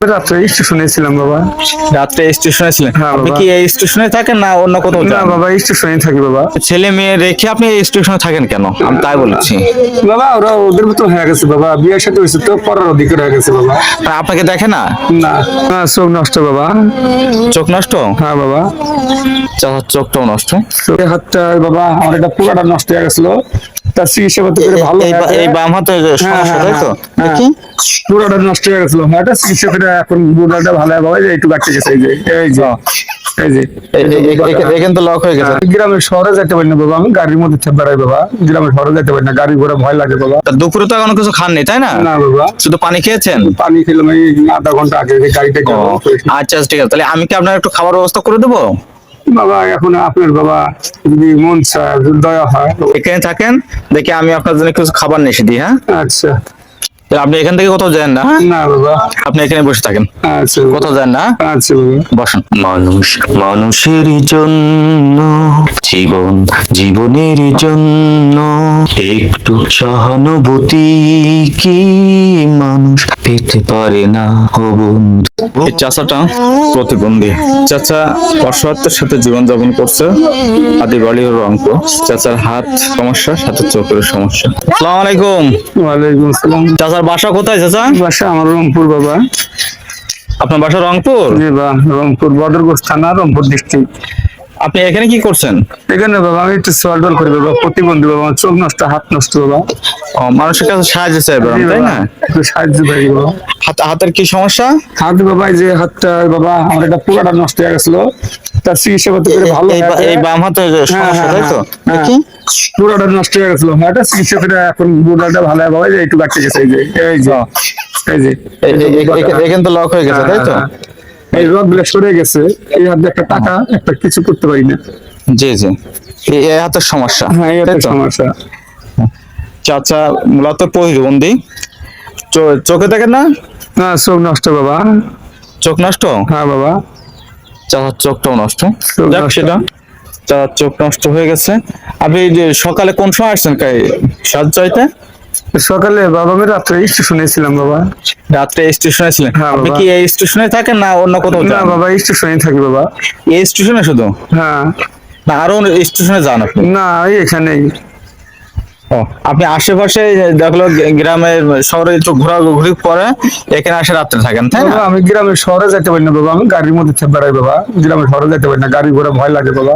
রাত্রে স্টেশনে ছিলাম বাবা। রাত্রে স্টেশনে ছিলেন? হ্যাঁ, আপনি কি এই স্টেশনে থাকেন না অন্য কোথাও না বাবা স্টেশনে থাকি বাবা। ছেলে মেয়ে রেখে আপনি এই স্টেশনে থাকেন কেন? আমি তাই বলছি। বাবা ওরা ওদের মতো হয়ে গেছে বাবা। বিয়ের সাথে হয়েছে তো পড়ার অধিকার হয়ে গেছে বাবা। আপনাকে দেখে না? না। না চোখ নষ্ট বাবা। চোখ নষ্ট? হ্যাঁ বাবা। চোখটাও নষ্ট। চোখের হাতটা বাবা আমার একটা পুরাটা নষ্ট হয়ে গেছিল। তার চিকিৎসা করতে করে ভালো এই বাম হাতে হ্যাঁ, সমস্যা হ্যাঁ, তাই তো। দেখি পুরোটা নষ্ট হয়ে গেছিল। হ্যাঁ এটা চিকিৎসা করে এখন পুরাটা ভালো যে একটু কাটতে গেছে এই যে এই যে এখানে তো লক হয়ে গেছে। গ্রামের শহরে যেতে পারি না বাবা আমি গাড়ির মধ্যে থেকে বেড়াই বাবা। গ্রামের শহরে যেতে পারি না গাড়ি ঘোড়া ভয় লাগে বাবা। দুপুরে তো এখনও কিছু খাননি তাই না? না বাবা। শুধু পানি খেয়েছেন? পানি খেলাম এই আধা ঘণ্টা আগে ও, আচ্ছা আচ্ছা, ঠিক আছে। তাহলে আমি কি আপনার একটু খাবার ব্যবস্থা করে দেবো? বাবা এখন আপনার বাবা যদি মন দয়া হয় এখানে থাকেন দেখি আমি আপনার জন্য কিছু খাবার নিয়ে এসে দিই হ্যাঁ? আচ্ছা। আপনি এখান থেকে কোথাও যান না হ্যাঁ? না বাবা। আপনি এখানে বসে থাকেন। আচ্ছা কোথাও যান না আচ্ছা বাবা। বসেন। মানুষ মানুষের জন্য জীবন জীবনের জন্য একটু সহানুভূতি কি মানুষ? পেতে পারে না ও বন্ধু। এই চাচাটা প্রতিবন্ধী। চাচা অসহায়ত্বের সাথে জীবনযাপন করছে। আদি বাড়ির রংপুর। চাচার হাত সমস্যা সাথে চোখের সমস্যা। আসসালামু আলাইকুম। ওয়ালাইকুম আসসালাম। চাচার বাসা কোথায় চাচা? বাসা আমার রংপুর বাবা। আপনার বাসা রংপুর? জি বা রংপুর বদরগঞ্জ থানা রংপুর ডিস্ট্রিক্ট আপনি এখানে কি করছেন? এখানে বাবা আমি একটু সোয়াল ডল করি বাবা প্রতিবন্ধী বাবা চোখ নষ্ট হাত নষ্ট বাবা। ও মানুষের কাছে সাহায্য চাইবেন জি তাই না? একটু সাহায্য পাই বাবা। হাত হাতের কি সমস্যা? হাত বাবা যে হাতটা বাবা আমার একটা পুরাটা নষ্ট হয়ে গেছিল। তার চিকিৎসা করতে করে ভালো এই বাম হাতে হ্যাঁ, সমস্যা হ্যাঁ, তাই তো? হ্যাঁ। দেখি পুরাটা নষ্ট হয়ে গেছিল। হ্যাঁ এটা চিকিৎসা করে এখন পুরাটা ভালো হয়। বাবা যে একটু কাটতে গেছে এই যে এই যে এই যে এখানে তো লক হয়ে গেছে তাই তো? হ্যাঁ, এই রোগগুলো সরে গেছে এই হাতে একটা টাকা একটা কিছু করতে পারি না। জি জি। এই হাতের সমস্যা হ্যাঁ এই তো? সমস্যা। চাচা মূলত প্রতিবন্ধী চোখে দেখেন না? না চোখ নষ্ট বাবা। চোখ নষ্ট? হ্যাঁ বাবা। চাচার চোখটাও নষ্ট। চোখ যাক নষ্ট। সেটা। চাচার চোখ নষ্ট হয়ে গেছে। আপনি যে সকালে কোন সময় আসছেন সাত চাইতে সকালে বাবা আমি রাত্রে স্টেশনে ছিলাম বাবা। রাত্রে স্টেশনে ছিলেন? হ্যাঁ, আপনি কি এই স্টেশনে থাকেন না অন্য কোথাও না বাবা স্টেশনে থাকি বাবা। এই স্টেশনে শুধু? হ্যাঁ। না আরও স্টেশনে যান আপনি? না এখানেই। ও, আপনি আশেপাশে দেখল গ্রামের শহরে একটু ঘোরাঘুরি পরে এখানে আসে রাত্রে থাকেন তাই না? আমি গ্রামের শহরে যেতে পারি না বাবা আমি গাড়ির মধ্যে বেড়াই বাবা। গ্রামের শহরে যেতে পারি না গাড়ি ঘোড়া ভয় লাগে বাবা।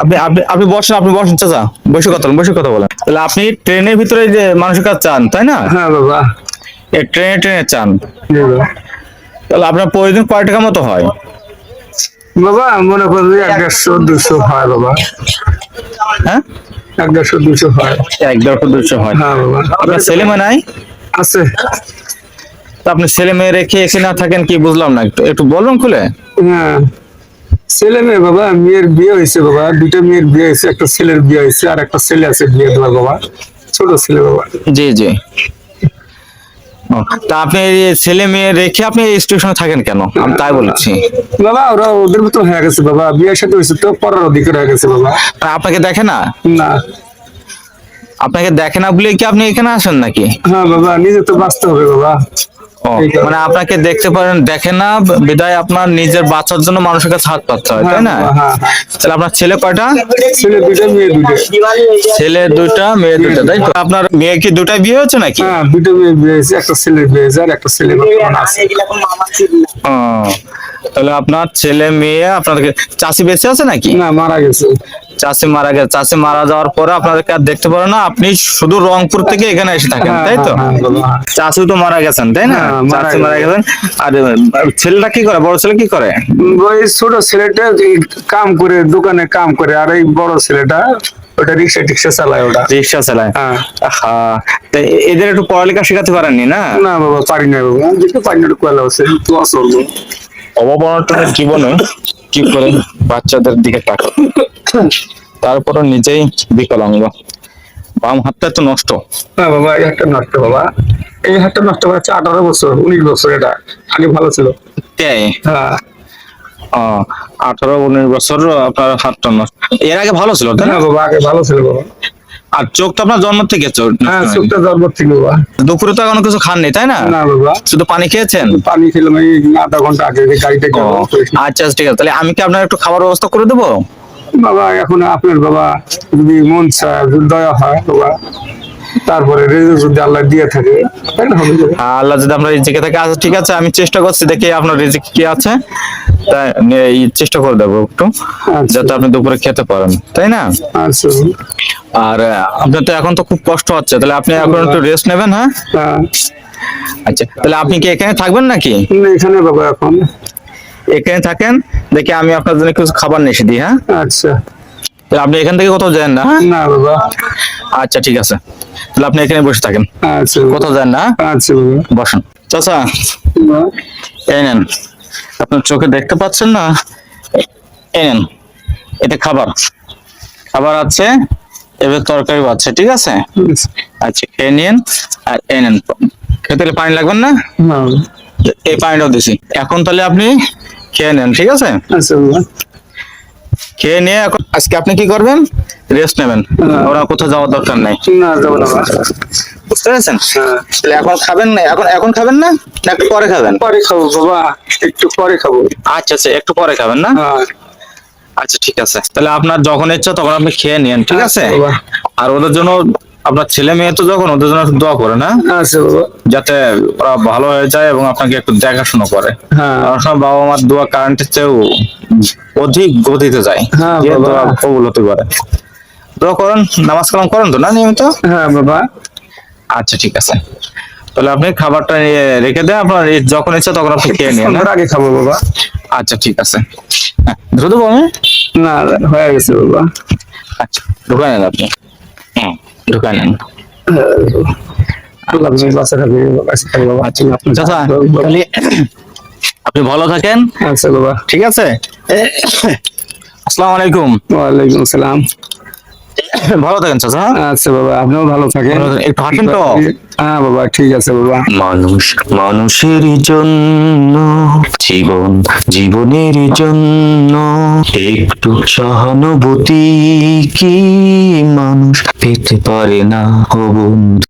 আপনি আপনি আপনি বসেন আপনি বসেন চাচা। বসে কথা বলেন বসে কথা বলেন। তাহলে আপনি ট্রেনের ভিতরে যে মানুষের কাছে চান তাই না? হ্যাঁ বাবা। ট্রেনে ট্রেনে চান। তাহলে আপনার প্রতিদিন কয় টাকা মতো হয়? বাবা মনে করেন এক দেড়শো দুশো হয় বাবা। হ্যাঁ? এক দেড়শো দুশো হয়। এক দেড়শো দুশো হয়। হ্যাঁ বাবা। আপনার ছেলে মেয়ে নাই? আছে। তা আপনি ছেলে মেয়ে রেখে এসে না থাকেন কি বুঝলাম না। একটু একটু বলবেন খুলে? হ্যাঁ। ছেলে মেয়ে বাবা মেয়ের বিয়ে হয়েছে বাবা। দুইটা মেয়ের বিয়ে হয়েছে একটা ছেলের বিয়ে হয়েছে আর একটা ছেলে আছে বিয়ে দেওয়ার বাবা। ছোট ছেলে বাবা। জি জি। তা আপনি ছেলে মেয়ে রেখে আপনি স্টেশনে থাকেন কেন? আমি তাই বলছি। বাবা ওরা ওদের মতো হয়ে গেছে বাবা। বিয়ের সাথে হয়েছে তো পড়ার অধিকার হয়ে গেছে বাবা। তা আপনাকে দেখে না? না। আপনাকে দেখে না বলে কি আপনি এখানে আসেন নাকি? হ্যাঁ বাবা নিজে তো বাঁচতে হবে বাবা। মানে আপনাকে দেখতে পারেন দেখে না বিদায় আপনার নিজের বাচ্চার জন্য মানুষের কাছে হাত পাততে হয় তাই না? হ্যাঁ, হ্যাঁ, তাহলে আপনার ছেলে কয়টা? ছেলে দুইটা মেয়ে দুইটা। ছেলে দুইটা মেয়ে দুইটা তাই তো? আপনার মেয়ে কি দুটাই বিয়ে হয়েছে নাকি? হ্যাঁ দুইটা মেয়ে বিয়ে হয়েছে একটা ছেলে বিয়ে হয়েছে আর একটা ছেলে তাহলে আপনার ছেলে মেয়ে আপনাদেরকে চাষি বেঁচে আছে নাকি? না মারা গেছে। চাষি মারা গেছে। চাষি মারা যাওয়ার পরে আপনাদেরকে আর দেখতে পারে না আপনি শুধু রংপুর থেকে এখানে এসে থাকেন হ্যাঁ, তাই তো? হ্যাঁ, হ্যাঁ, চাষি তো মারা গেছেন তাই না? চাষি মারা গেছেন। আর ছেলেটা কি করে? বড় ছেলে কি করে? ওই ছোট ছেলেটা কাম করে দোকানে কাম করে আর এই বড় ছেলেটা ওটা রিক্সা টিক্সা চালায় ওটা। রিক্সা চালায়? হ্যাঁ। এদের একটু পড়ালেখা শেখাতে পারেননি না? না বাবা পারি না বাবা। পারি না কয়লা আছে লস অববর্তনের জীবনে কি করে বাচ্চাদের দিকে তাকায় তারপরে নিজেই বিকলাঙ্গ। বাম হাতটা তো নষ্ট। না বাবা এই হাতটা নষ্ট বাবা। এই হাতটা নষ্ট করেছে আঠারো বছর উনিশ বছর এটা আগে ভালো ছিল। তাই? হ্যাঁ। আঠারো উনিশ বছর আপনার হাতটা নষ্ট। এর আগে ভালো ছিল তাই না? না বাবা আগে ভালো ছিল বাবা। আর চোখ তো আপনার জন্ম থেকে চোখ হ্যাঁ চোখটা জন্ম থেকে বাবা। দুপুরে তো এখন কিছু খাননি তাই না? না বাবা। শুধু পানি খেয়েছেন? পানি খেলাম এই আধা ঘণ্টা আগে গাড়িতে আচ্ছা ঠিক আছে। তাহলে আমি কি আপনার একটু খাবার ব্যবস্থা করে দেবো? বাবা এখন আপনার বাবা যদি মন চায় দয়া হয় বাবা। তারপরে যদি আল্লাহ দিয়ে থাকে। আল্লাহ যদি আমরা রিজিকে থাকে আচ্ছা ঠিক আছে আমি চেষ্টা করছি দেখি আপনার রিজিক কি আছে। তাই চেষ্টা করে দেবো একটু আচ্ছা। যাতে আপনি দুপুরে খেতে পারেন তাই না? আচ্ছা। আর আপনার তো এখন তো খুব কষ্ট হচ্ছে তাহলে আপনি এখন একটু রেস্ট নেবেন হ্যাঁ? হ্যাঁ। আচ্ছা তাহলে আপনি কি এখানে থাকবেন নাকি? এখানে বাবা এখন। এখানে থাকেন দেখি আমি আপনার জন্য কিছু খাবার নিয়ে দিই হ্যাঁ? আচ্ছা। তাহলে আপনি এখান থেকে কোথাও যান না? হ্যাঁ? না বাবা। আচ্ছা ঠিক আছে। তাহলে আপনি এখানে বসে থাকেন। আচ্ছা কোথাও যান না আচ্ছা বাবা। বসেন। চাচা এই নেন। আপনার চোখে দেখতে পাচ্ছেন না? এই নেন। এটা খাবার। খাবার আছে এবার তরকারিও আছে ঠিক আছে? আচ্ছা। খেয়ে নিন আর এই নেন। খেতে হলে পানি লাগবেন না? না এই পানিটাও দিছি। এখন তাহলে আপনি খেয়ে নেন ঠিক আছে? আচ্ছা বাবা। খেয়ে নিয়ে এখন আজকে আপনি কি করবেন? রেস্ট নেবেন। হ্যাঁ। ওরা কোথাও যাওয়ার দরকার নাই। না যাব না। বুঝতে পেরেছেন? হ্যাঁ। তাহলে এখন খাবেন না? এখন এখন খাবেন না? না একটু পরে খাবেন? পরে খাব বাবা। একটু পরে খাব। আচ্ছা আচ্ছা একটু পরে খাবেন না? হ্যাঁ। আচ্ছা ঠিক আছে। তাহলে আপনার যখন ইচ্ছা তখন আপনি খেয়ে নিন ঠিক আছে? আর ওদের জন্য আপনার ছেলে মেয়ে তো যখন ওদের জন্য দোয়া করে না? আচ্ছা বাবা। যাতে ওরা ভালো হয়ে যায় এবং আপনাকে একটু দেখাশোনা করে। হ্যাঁ। অনেক সময় বাবা মার দোয়া কারেন্টের চেয়েও অধিক গতিতে যায় হ্যাঁ, কবুল হতে পারে দোয়া করেন নামাজ কালাম করেন তো না নিয়মিত? হ্যাঁ বাবা। আচ্ছা ঠিক আছে। তাহলে আপনি খাবারটা রেখে দেন আপনার যখন ইচ্ছা তখন আপনি খেয়ে নিন আগে খাব বাবা। আচ্ছা ঠিক আছে। হ্যাঁ ধরে দেবো আমি? না হয়ে গেছে বাবা। আচ্ছা ঢুকাই নেন আপনি। নেন। আল্লাহ বাসা থাকবে তাহলে আপনি ভালো থাকেন। আচ্ছা বাবা। ঠিক আছে? আসসালামু আলাইকুম। ওয়ালাইকুম আসসালাম ভালো থাকেন চাচা। আচ্ছা বাবা আপনিও ভালো থাকেন। ভালো থাকেন। একটু হাঁটেন তো? হ্যাঁ বাবা, ঠিক আছে বাবা। মানুষ, মানুষের জন্য, জীবন, জীবনের জন্য একটু সহানুভূতি কি মানুষ পেতে পারে না বন্ধু?